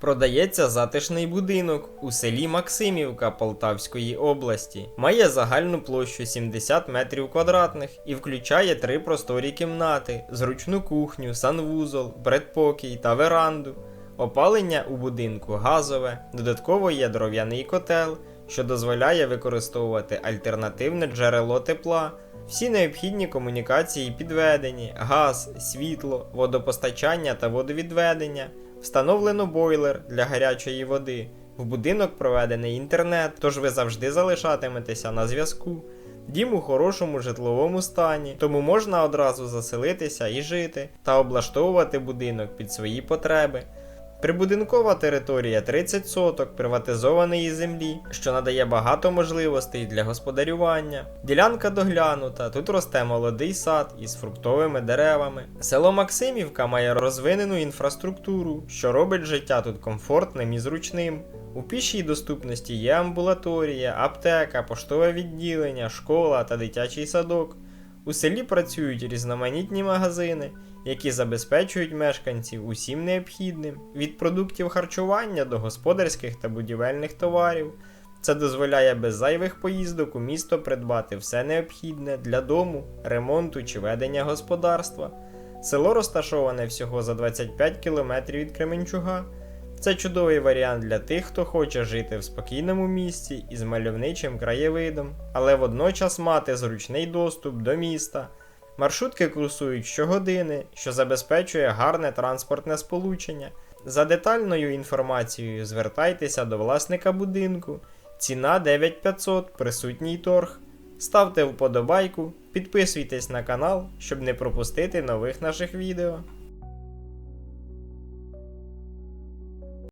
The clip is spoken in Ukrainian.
Продається затишний будинок у селі Максимівка Полтавської області. Має загальну площу 70 метрів квадратних і включає три просторі кімнати, зручну кухню, санвузол, предпокій та веранду. Опалення у будинку газове, додатково є дров'яний котел, що дозволяє використовувати альтернативне джерело тепла. Всі необхідні комунікації підведені: газ, світло, водопостачання та водовідведення. Встановлено бойлер для гарячої води. В будинок проведений інтернет, тож ви завжди залишатиметеся на зв'язку. Дім у хорошому житловому стані, тому можна одразу заселитися і жити та облаштовувати будинок під свої потреби. Прибудинкова територія 30 соток приватизованої землі, що надає багато можливостей для господарювання. Ділянка доглянута, тут росте молодий сад із фруктовими деревами. Село Максимівка має розвинену інфраструктуру, що робить життя тут комфортним і зручним. У пішій доступності є амбулаторія, аптека, поштове відділення, школа та дитячий садок. У селі працюють різноманітні магазини, які забезпечують мешканців усім необхідним від продуктів харчування до господарських та будівельних товарів. Це дозволяє без зайвих поїздок у місто придбати все необхідне для дому, ремонту чи ведення господарства. Село розташоване всього за 25 кілометрів від Кременчуга. Це чудовий варіант для тих, хто хоче жити в спокійному місці із мальовничим краєвидом, але водночас мати зручний доступ до міста. Маршрутки курсують щогодини, що забезпечує гарне транспортне сполучення. За детальною інформацією звертайтеся до власника будинку. Ціна 9500, присутній торг. Ставте вподобайку, підписуйтесь на канал, щоб не пропустити нових наших відео.